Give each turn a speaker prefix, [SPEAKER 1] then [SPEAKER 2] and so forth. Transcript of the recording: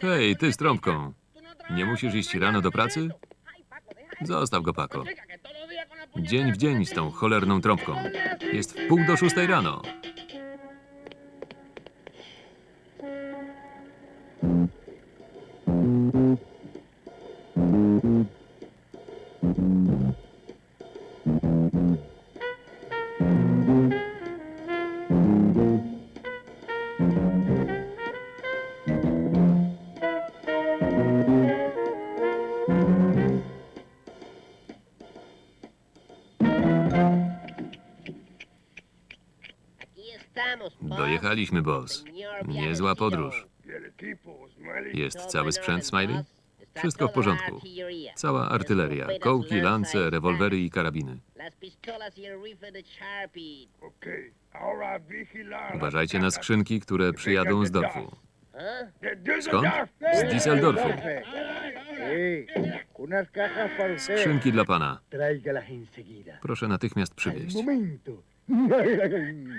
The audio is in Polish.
[SPEAKER 1] Hej, ty z trąbką. Nie musisz iść rano do pracy? Zostaw go, Pako. Dzień w dzień z tą cholerną trąbką. Jest w pół do szóstej rano. Dojechaliśmy, boss. Niezła podróż. Jest cały sprzęt, Smiley? Wszystko w porządku. Cała artyleria. Kołki, lance, rewolwery i karabiny. Uważajcie na skrzynki, które przyjadą z Dorfu. Skąd? Z Düsseldorfu. Skrzynki dla pana. Proszę natychmiast przywieźć.